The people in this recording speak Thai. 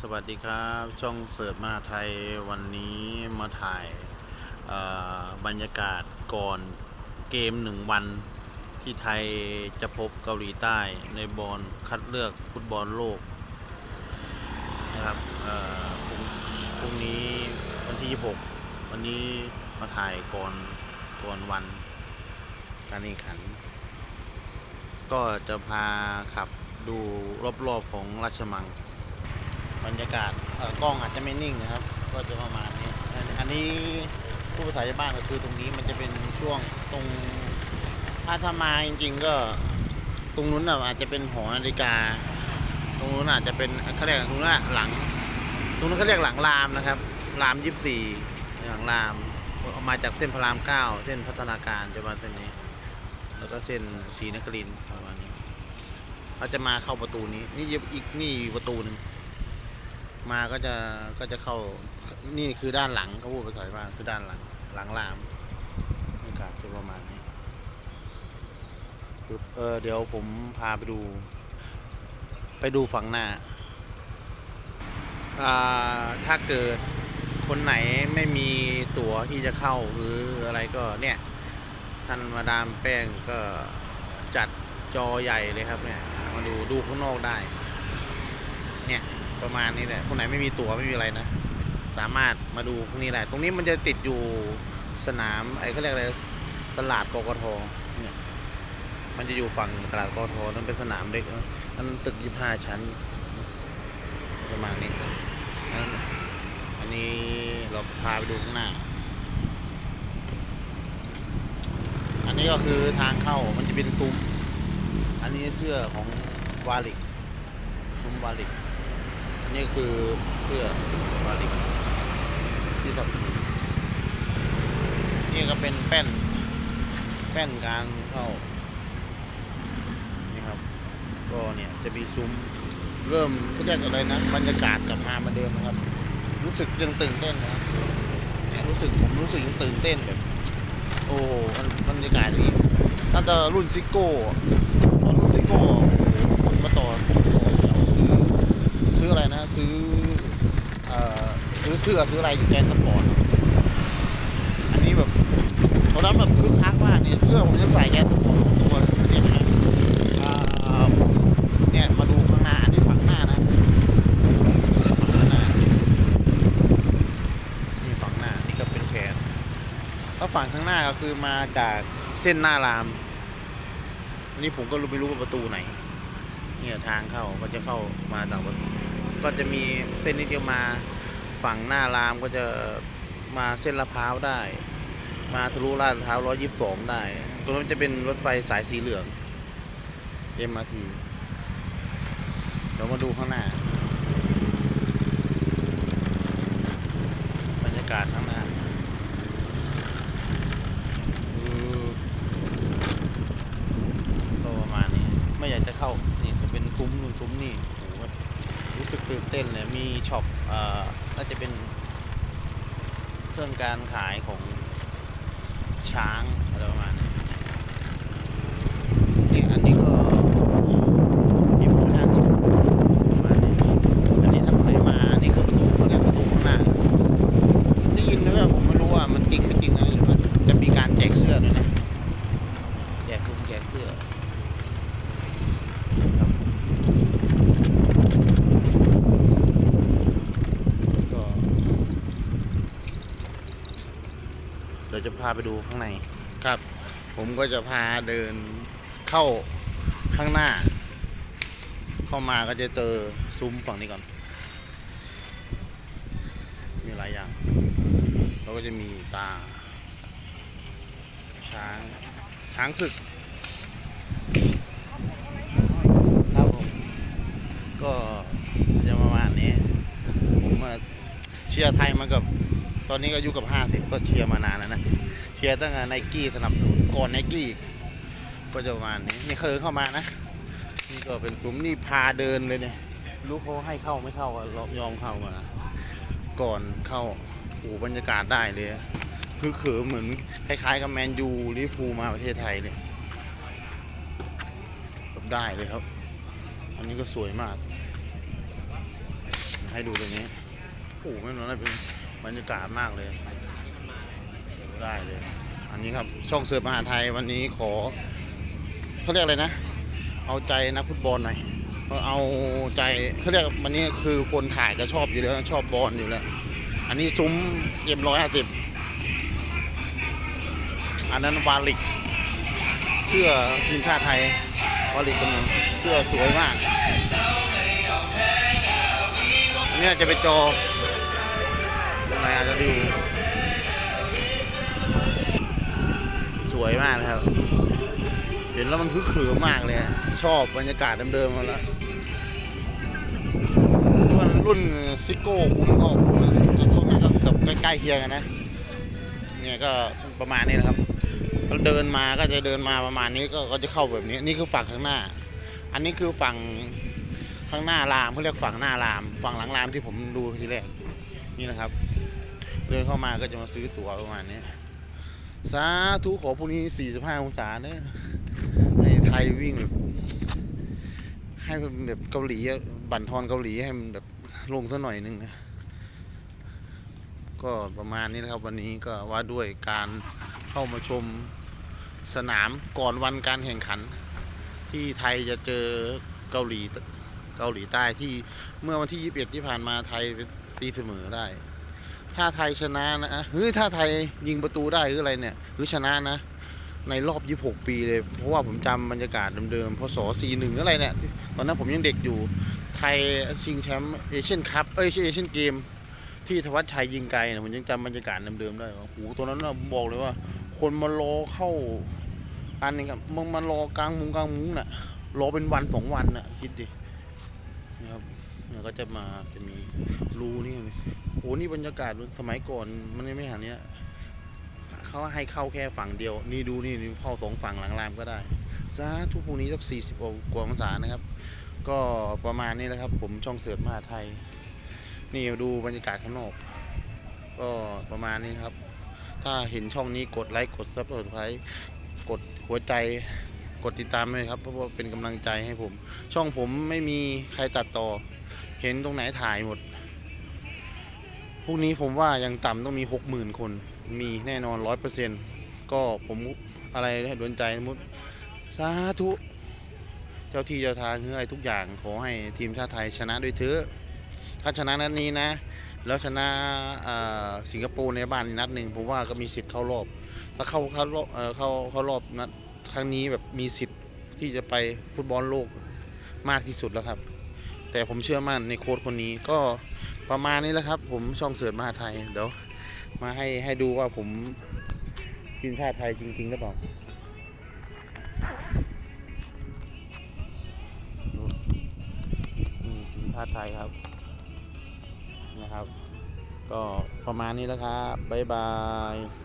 สวัสดีครับช่องเสิร์ฟมาไทยวันนี้มาถ่ายบรรยากาศก่อนเกมหนึ่งวันที่ไทยจะพบเกาหลีใต้ในบอลคัดเลือกฟุตบอลโลกนะครับพรุ่งพรุ่งนี้วันที่ 26 วันนี้มาถ่ายก่อนก่อนวันการแข่งขัน ก็จะพาขับดูรอบๆของราชมัง บรรยากาศกล้องอาจจะไม่นิ่งนะครับ ก็จะประมาณนี้ อันนี้ผู้ภาษาชาวบ้านก็คือตรงนี้มันจะเป็นช่วงตรงถ้าถ้ามาจริงๆก็ตรงนู้นน่ะอาจจะเป็นหอนาฬิกา ตรงนู้นอาจจะเป็นเขาเรียกตรงนู้นหลัง ตรงนู้นเขาเรียกหลังรามนะครับ รามยี่สิบสี่หลังรามออกมาจากเส้นพระรามเก้าเส้นพัฒนาการจะมาเส้นนี้ แล้วก็เส้นศรีนครินทร์ประมาณนี้เขาจะมาเข้าประตูนี้ นี่อีกนี่ประตูหนึ่ง มาก็จะก็จะเข้านี่คือด้านหลังเขาพูดภาษาบ้านคือด้านหลังหลังรามบรรยากาศจะประมาณนี้เออเดี๋ยวผมพาไปดู ไปดูฝั่งหน้าอ่าถ้าเกิดคนไหนไม่มีตั๋วที่จะเข้าหรืออะไรก็เนี่ยท่านมาดามแป้งก็จัดจอใหญ่เลยครับเนี่ยมาดูดูข้างนอกได้ เนี่ย ประมาณนี้แหละคนไหนไม่มีตั๋วไม่มีอะไรนะ สามารถมาดูพวกนี้ได้ ตรงนี้มันจะติดอยู่สนามไอ้เขาเรียกอะไรตลาดกกทเนี่ยมันจะอยู่ฝั่งตลาดกกทนั่นเป็นสนามเด็กนะนั่นตึกยี่ห้าชั้น ประมาณนี้อันนี้เราพาไปดูข้างหน้า อันนี้ก็คือทางเข้ามันจะเป็นซุ้มอันนี้เสื้อของวาลิกซุ้มวาลิก นี่คือเสื้อวาลิกที่ทำนี่ก็เป็นแป้น แป้นการเข้า นี่ครับ ก็เนี่ยจะมีซุ้มเริ่มก็เรียกอะไรนะ บรรยากาศกลับมาเหมาเดิมนะครับ รู้สึกยังตื่นเต้นนะเนี่ยรู้สึกผมรู้สึกยังตื่นเต้นแบบ โอ้มันบรรยากาศนี้น่าจะรุ่นซิโก้ตอนรุ่นซิโก้โอ้โหคนมาต่อ ซื้ออะไรนะ ซื้อเอ่อซื้อเสื้อซื้ออะไรอยู่แกนสปอร์ตอันนี้แบบตอนนั้นแบบคึกคักมากเนี่ยเสื้อผมยังใส่แกนสปอร์ตตัวเนี่ยนะเนี่ยมาดูข้างหน้าอันนี้ฝั่งหน้านะฝั่งหน้านี่ฝั่งหน้านี่ก็เป็นแขนถ้าฝั่งข้างหน้าก็คือมาจากเส้นหน้ารามอันนี้ผมก็ไม่รู้ว่าประตูไหนเนี่ยทางเข้าก็จะเข้ามาต่างประเทศ ก็จะมีเส้นนี้จะมาฝั่งหน้ารามก็จะมาเส้นละพร้าวได้ มาทะลุลาดพร้าวร้อยยี่สิบสองได้ ตรงนั้นจะเป็นรถไฟสายสีเหลืองเอ็มอาร์ทีเดี๋ยวมาดูข้างหน้า บรรยากาศข้างหน้าก็ประมาณนี้ ไม่อยากจะเข้า นี่จะเป็นซุ้มนู่นซุ้มนี่ รู้สึกตื่นเต้นเลยมีช็อปเอ่อน่าจะเป็นเครื่องการขายของช้างอะไรประมาณนี้นอันนี้ก็ยี่สิบห้าสิบประมาณนี้อันนี้ถ้าใครมานี่คือประตูเขาเรียกประตูข้างหน้าได้ยินไหมว่าผมไม่รู้ว่ามันจริงไม่จริงนะว่าจะมีการแจกเสื้อด้วยนะแจกคุ้มแจกเสื้อ ก็เดี๋ยวจะพาไปดูข้างใน ครับ ผมก็จะพาเดินเข้าข้างหน้า เข้ามาก็จะเจอซุ้มฝั่งนี้ก่อน มีหลายอย่าง แล้วก็จะมีตา ช้าง ช้างศึกครับผมก็จะประมาณนี้ ผมมาเชียร์ไทยมากับ ตอนนี้ก็อายุกับห้าสิบก็เชียร์มานานแล้วนะ เชียร์ตั้งแต่ไนกี้สนับสนุนก่อนไนกี้ก็จะประมาณนี้นี่เขาเดินเข้ามานะนี่ก็เป็นซุ้มนี่พาเดินเลยเนี่ยรู้เขาให้เข้าไม่เข้าอะยอมเข้ามา ก่อนเข้าโอ้บรรยากาศได้เลยคือเขิมเหมือนคล้ายๆกับแมนยูลิเวอร์พูมาประเทศไทยเลยแบบได้เลยครับ อันนี้ก็สวยมาก ให้ดูตรงนี้โอ้โหม่รู้นะเป็นบรรยากาศมากเลย ได้เลย อันนี้ครับช่องเสิร์ฟมหาไทยวันนี้ขอเขาเรียกอะไรนะ เอาใจนักฟุตบอลหน่อยเอาใจเขาเรียกวันนี้คือคนถ่ายจะชอบอยู่แล้วชอบบอลอยู่แล้ว อันนี้ซุ้มเอ็มร้อยห้าสิบอันนั้นวาลิก เสื้อทีมชาติไทยวาลิกคนหนึงเสื้อสวยมากอันนี้จจะไปจอตรงไหนอาจจะดู วยมากนะครับ เห็นแล้วมันพึกเขือมากเลยชอบบรรยากาศเดิมๆมาแล้วส่นรุ่นซิโก้คุณก็ช่วงนี้ก็เกือบใกล้ๆเคียงกันนะเนี่ยก็ประมาณนี้นะครับเราเดินมาก็จะเดินมาประมาณนี้ก็ก็จะเข้าแบบนี้ นี่คือฝั่งข้างหน้า อันนี้คือฝั่งข้างหน้ารามเขาเรียกฝั่งหน้าราม ฝั่งหลังรามที่ผมดูทีแรกนี่นะครับ เดินเข้ามาก็จะมาซื้อตั๋วประมาณนี้ สาธุขอพรุ่งนี้ 45 องศาเนอะให้ไทยวิ่งแบบให้มันแบบเกาหลีบั่นทอนเกาหลีให้มันแบบลงสักหน่อยนึงนะก็ประมาณนี้นะครับวันนี้ก็ว่าด้วยการเข้ามาชมสนามก่อนวันการแข่งขัน ที่ไทยจะเจอเกาหลีเกาหลีใต้ที่เมื่อวันที่ 21 ที่ผ่านมาไทยตีเสมอได้ ถ้าไทยชนะนะเฮ้ยถ้าไทยยิงประตูได้หรืออะไรเนี่ยหรือชนะนะ ในรอบ 26 ปีเลย เพราะว่าผมจำบรรยากาศเดิมๆพศ41อะไรเนี่ย ตอนนั้นผมยังเด็กอยู่ ไทยชิงแชมป์เอเชียนคัพเอ้ยเอเชียนเกม ที่ธวัชชัยยิงไกลเนี่ยผมยังจำบรรยากาศเดิมๆได้โอ้โหตอนนั้นนะผมบอกเลยว่า คนมารอเข้าการนึงกับมึงมารอกลางมุงกลางมุงน่ะรอเป็นวันสองวันน่ะคิดดินะครับ ก็จะมาจะมีรูนี่โอ้นี่บรรยากาศสมัยก่อนมันไม่หันเนี้ยเขาให้เข้าแค่ฝั่งเดียว นี่ดูนี่นี่เข้าสองฝั่งหลังรามก็ได้สาทุกพรุ่งนี้สักสี่สิบกว่าองศานะครับ ก็ประมาณนี้แหละครับ ผมช่องเสือมหาไทย นี่ดูบรรยากาศข้างนอก ก็ประมาณนี้ครับ ถ้าเห็นช่องนี้กดไลค์กดซับสไครต์กดหัวใจกดติดตามเลยครับเพราะว่าเป็นกำลังใจให้ผม ช่องผมไม่มีใครตัดต่อ เห็นตรงไหนถ่ายหมดพรุ่งนี้ผมว่ายังต่ำต้องมีหกหมื่นคน มีแน่นอนร้อยเปอร์เซ็นต์ก็ผมอะไรให้ดนใจมมติสาธุเจ้าที่เจ้าทางอะไรทุกอย่างขอให้ทีมชาติไทยชนะด้วยเถอะถ้าชนะนัดนี้นะ แล้วชนะสิงคโปร์ในบ้านนัดหนึ่งผมว่าก็มีสิทธิ์เข้ารอบ ถ้าเข้าเข้ารอบเข้าเข้ารอบนัดครั้งนี้แบบมีสิทธิ์ที่จะไปฟุตบอลโลกมากที่สุดแล้วครับ แต่ผมเชื่อมั่นในโค้ชคนนี้ก็ประมาณนี้แหละครับ ผมช่องเสือมหาไทยเดี๋ยวมาให้ให้ดูว่าผมทีมชาติไทยจริงๆหรือเปล่าอืมทีมชาติไทยครับนะครับ ก็ประมาณนี้แล้วครับบ๊ายบาย